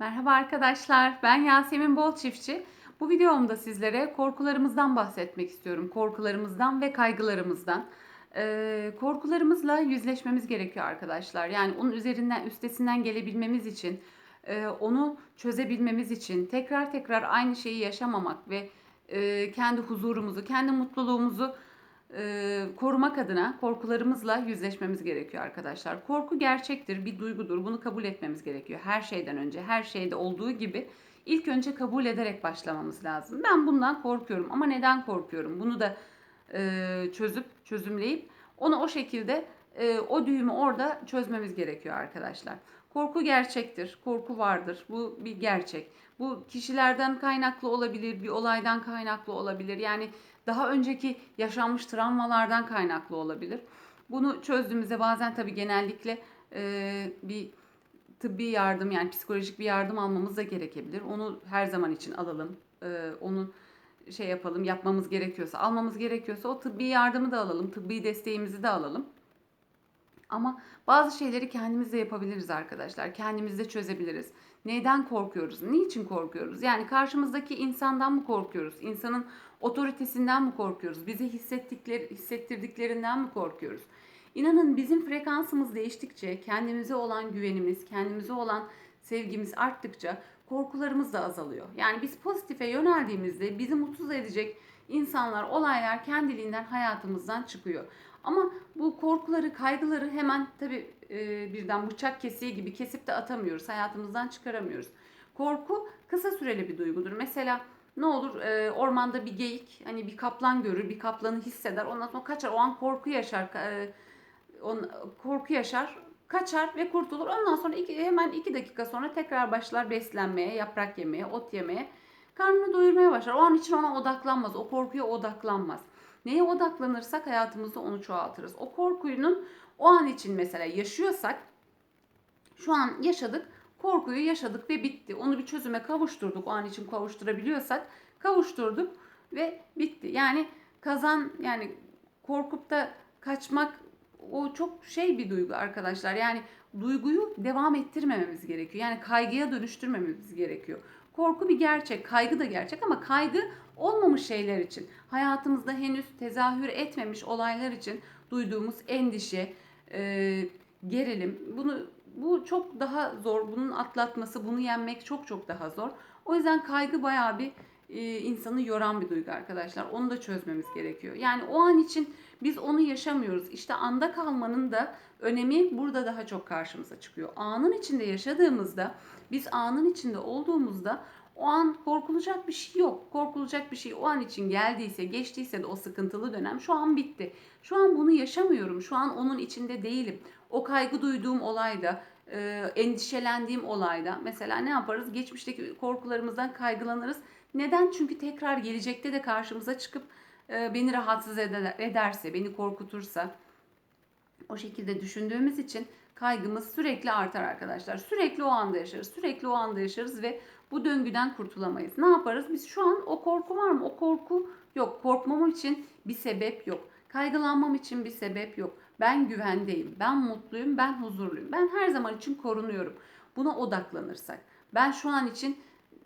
Merhaba arkadaşlar, ben Yasemin Bol. Bu videomda sizlere korkularımızdan bahsetmek istiyorum. Korkularımızdan ve kaygılarımızdan. Ee, korkularımızla yüzleşmemiz gerekiyor arkadaşlar. Yani onun üzerinden, üstesinden gelebilmemiz için, e, onu çözebilmemiz için, tekrar tekrar aynı şeyi yaşamamak ve e, kendi huzurumuzu, kendi mutluluğumuzu e, korumak adına korkularımızla yüzleşmemiz gerekiyor arkadaşlar. Korku gerçektir, bir duygudur. Bunu kabul etmemiz gerekiyor. Her şeyden önce, her şeyde olduğu gibi ilk önce kabul ederek başlamamız lazım. Ben bundan korkuyorum ama neden korkuyorum? Bunu da e, çözüp, çözümleyip onu o şekilde e, o düğümü orada çözmemiz gerekiyor arkadaşlar. Korku gerçektir, korku vardır. Bu bir gerçek. Bu kişilerden kaynaklı olabilir, bir olaydan kaynaklı olabilir. Yani daha önceki yaşanmış travmalardan kaynaklı olabilir. Bunu çözdüğümüzde bazen tabii genellikle e, bir tıbbi yardım yani psikolojik bir yardım almamız da gerekebilir. Onu her zaman için alalım. E, onu şey yapalım, yapmamız gerekiyorsa, almamız gerekiyorsa o tıbbi yardımı da alalım, tıbbi desteğimizi de alalım. Ama bazı şeyleri kendimiz de yapabiliriz arkadaşlar. Kendimiz de çözebiliriz. Neyden korkuyoruz? Niçin korkuyoruz? Yani karşımızdaki insandan mı korkuyoruz? İnsanın otoritesinden mi korkuyoruz? Bize hissettikleri, hissettirdiklerinden mi korkuyoruz? İnanın bizim frekansımız değiştikçe, kendimize olan güvenimiz, kendimize olan sevgimiz arttıkça korkularımız da azalıyor. Yani biz pozitife yöneldiğimizde bizi mutsuz edecek insanlar, olaylar kendiliğinden hayatımızdan çıkıyor. Ama bu korkuları, kaygıları hemen tabii e, birden bıçak kesiği gibi kesip de atamıyoruz. Hayatımızdan çıkaramıyoruz. Korku kısa süreli bir duygudur. Mesela ne olur e, ormanda bir geyik hani bir kaplan görür, bir kaplanı hisseder. Ondan sonra kaçar. O an korku yaşar. E, on, korku yaşar, kaçar ve kurtulur. Ondan sonra iki, hemen iki dakika sonra tekrar başlar beslenmeye, yaprak yemeye, ot yemeye. Karnını doyurmaya başlar. O an için ona odaklanmaz. O korkuya odaklanmaz. Neye odaklanırsak hayatımızda onu çoğaltırız. O korkuyunun o an için mesela yaşıyorsak şu an yaşadık, korkuyu yaşadık ve bitti. Onu bir çözüme kavuşturduk. O an için kavuşturabiliyorsak kavuşturduk ve bitti. Yani kazan yani korkup da kaçmak o çok şey bir duygu arkadaşlar. Yani duyguyu devam ettirmememiz gerekiyor. Yani kaygıya dönüştürmememiz gerekiyor. Korku bir gerçek, kaygı da gerçek ama kaygı olmamış şeyler için, hayatımızda henüz tezahür etmemiş olaylar için duyduğumuz endişe, e, gerilim, bunu bu çok daha zor. Bunun atlatması, bunu yenmek çok çok daha zor. O yüzden kaygı bayağı bir e, insanı yoran bir duygu arkadaşlar. Onu da çözmemiz gerekiyor. Yani o an için biz onu yaşamıyoruz. İşte anda kalmanın da önemi burada daha çok karşımıza çıkıyor. Anın içinde yaşadığımızda, biz anın içinde olduğumuzda o an korkulacak bir şey yok. Korkulacak bir şey o an için geldiyse, geçtiyse de o sıkıntılı dönem şu an bitti. Şu an bunu yaşamıyorum. Şu an onun içinde değilim. O kaygı duyduğum olayda, e, endişelendiğim olayda mesela ne yaparız? Geçmişteki korkularımızdan kaygılanırız. Neden? Çünkü tekrar gelecekte de karşımıza çıkıp e, beni rahatsız ederse, beni korkutursa o şekilde düşündüğümüz için kaygımız sürekli artar arkadaşlar. Sürekli o anda yaşarız. Sürekli o anda yaşarız ve bu döngüden kurtulamayız. Ne yaparız? Biz şu an o korku var mı? O korku yok. Korkmam için bir sebep yok. Kaygılanmam için bir sebep yok. Ben güvendeyim. Ben mutluyum. Ben huzurluyum. Ben her zaman için korunuyorum. Buna odaklanırsak. Ben şu an için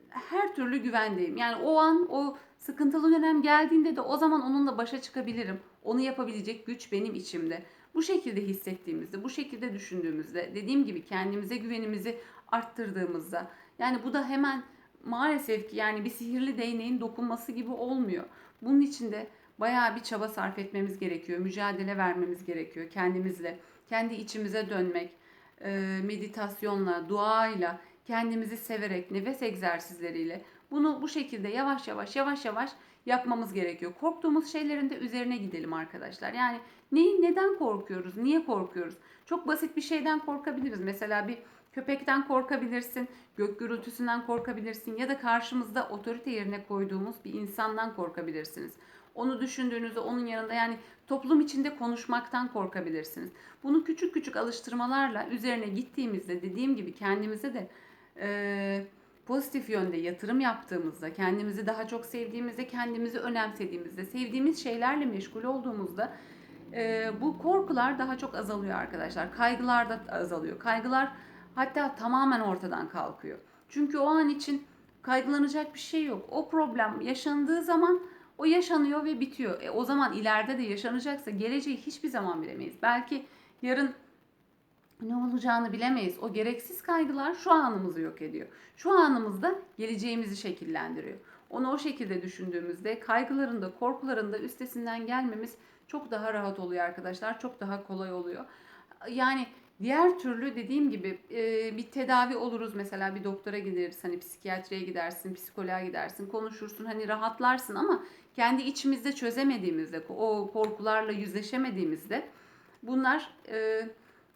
her türlü güvendeyim. Yani o an o sıkıntılı dönem geldiğinde de o zaman onunla başa çıkabilirim. Onu yapabilecek güç benim içimde. Bu şekilde hissettiğimizde, bu şekilde düşündüğümüzde, dediğim gibi kendimize güvenimizi arttırdığımızda, yani bu da hemen maalesef ki yani bir sihirli değneğin dokunması gibi olmuyor. Bunun için de bayağı bir çaba sarf etmemiz gerekiyor. Mücadele vermemiz gerekiyor kendimizle. Kendi içimize dönmek, meditasyonla, duayla, kendimizi severek, nefes egzersizleriyle bunu bu şekilde yavaş yavaş yavaş yavaş yapmamız gerekiyor. Korktuğumuz şeylerin de üzerine gidelim arkadaşlar. Yani neyin neden korkuyoruz? Niye korkuyoruz? Çok basit bir şeyden korkabiliriz. Mesela bir köpekten korkabilirsin, gök gürültüsünden korkabilirsin ya da karşımızda otorite yerine koyduğumuz bir insandan korkabilirsiniz. Onu düşündüğünüzde onun yanında yani toplum içinde konuşmaktan korkabilirsiniz. Bunu küçük küçük alıştırmalarla üzerine gittiğimizde dediğim gibi kendimize de e, pozitif yönde yatırım yaptığımızda, kendimizi daha çok sevdiğimizde, kendimizi önemsediğimizde, sevdiğimiz şeylerle meşgul olduğumuzda e, bu korkular daha çok azalıyor arkadaşlar. Kaygılar da azalıyor. Kaygılar hatta tamamen ortadan kalkıyor. Çünkü o an için kaygılanacak bir şey yok. O problem yaşandığı zaman o yaşanıyor ve bitiyor. E, o zaman ileride de yaşanacaksa geleceği hiçbir zaman bilemeyiz. Belki yarın ne olacağını bilemeyiz. O gereksiz kaygılar şu anımızı yok ediyor. Şu anımızda geleceğimizi şekillendiriyor. Onu o şekilde düşündüğümüzde kaygıların da korkuların da üstesinden gelmemiz çok daha rahat oluyor arkadaşlar. Çok daha kolay oluyor. Yani diğer türlü dediğim gibi e, bir tedavi oluruz mesela bir doktora gideriz hani psikiyatriye gidersin, psikoloğa gidersin, konuşursun hani rahatlarsın ama kendi içimizde çözemediğimizde o korkularla yüzleşemediğimizde bunlar e,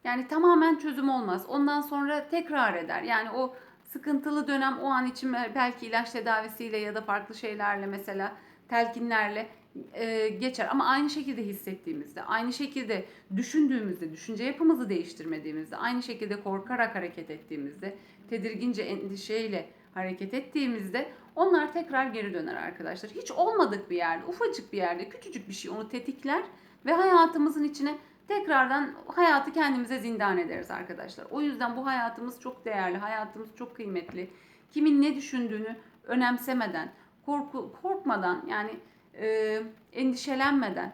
yani tamamen çözüm olmaz. Ondan sonra tekrar eder. Yani o sıkıntılı dönem o an için belki ilaç tedavisiyle ya da farklı şeylerle mesela telkinlerle e, geçer. Ama aynı şekilde hissettiğimizde, aynı şekilde düşündüğümüzde, düşünce yapımızı değiştirmediğimizde, aynı şekilde korkarak hareket ettiğimizde, tedirgince endişeyle hareket ettiğimizde onlar tekrar geri döner arkadaşlar. Hiç olmadık bir yerde, ufacık bir yerde, küçücük bir şey onu tetikler ve hayatımızın içine tekrardan hayatı kendimize zindan ederiz arkadaşlar. O yüzden bu hayatımız çok değerli, hayatımız çok kıymetli. Kimin ne düşündüğünü önemsemeden, korku korkmadan yani e, endişelenmeden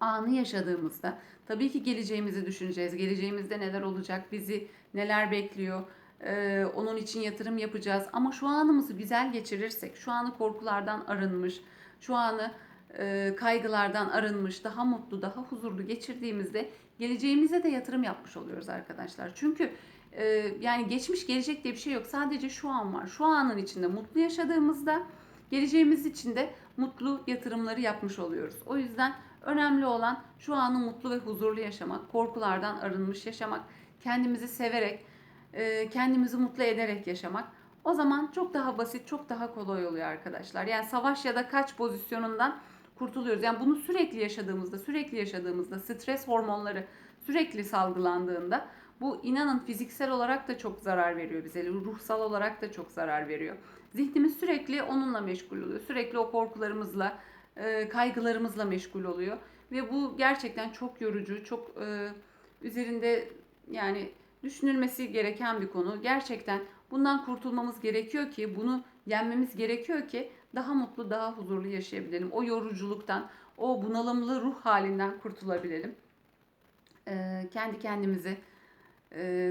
anı yaşadığımızda tabii ki geleceğimizi düşüneceğiz. Geleceğimizde neler olacak, bizi neler bekliyor. Ee, onun için yatırım yapacağız. Ama şu anımızı güzel geçirirsek, şu anı korkulardan arınmış, şu anı e, kaygılardan arınmış, daha mutlu, daha huzurlu geçirdiğimizde geleceğimize de yatırım yapmış oluyoruz arkadaşlar. Çünkü e, yani geçmiş gelecek diye bir şey yok. Sadece şu an var. Şu anın içinde mutlu yaşadığımızda geleceğimiz için de mutlu yatırımları yapmış oluyoruz. O yüzden önemli olan şu anı mutlu ve huzurlu yaşamak, korkulardan arınmış yaşamak, kendimizi severek, e, kendimizi mutlu ederek yaşamak. O zaman çok daha basit, çok daha kolay oluyor arkadaşlar. Yani savaş ya da kaç pozisyonundan kurtuluyoruz. Yani bunu sürekli yaşadığımızda, sürekli yaşadığımızda stres hormonları sürekli salgılandığında bu inanın fiziksel olarak da çok zarar veriyor bize. Ruhsal olarak da çok zarar veriyor. Zihnimiz sürekli onunla meşgul oluyor. Sürekli o korkularımızla, e, kaygılarımızla meşgul oluyor. Ve bu gerçekten çok yorucu, çok e, üzerinde yani düşünülmesi gereken bir konu. Gerçekten bundan kurtulmamız gerekiyor ki, bunu yenmemiz gerekiyor ki daha mutlu, daha huzurlu yaşayabilelim. O yoruculuktan, o bunalımlı ruh halinden kurtulabilelim. E, kendi kendimizi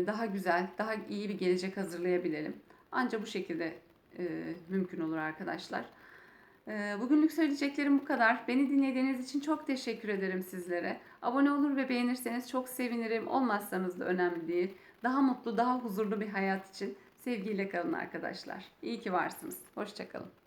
daha güzel, daha iyi bir gelecek hazırlayabilelim. Ancak bu şekilde e, mümkün olur arkadaşlar. E, bugünlük söyleyeceklerim bu kadar. Beni dinlediğiniz için çok teşekkür ederim sizlere. Abone olur ve beğenirseniz çok sevinirim. Olmazsanız da önemli değil. Daha mutlu, daha huzurlu bir hayat için sevgiyle kalın arkadaşlar. İyi ki varsınız. Hoşçakalın.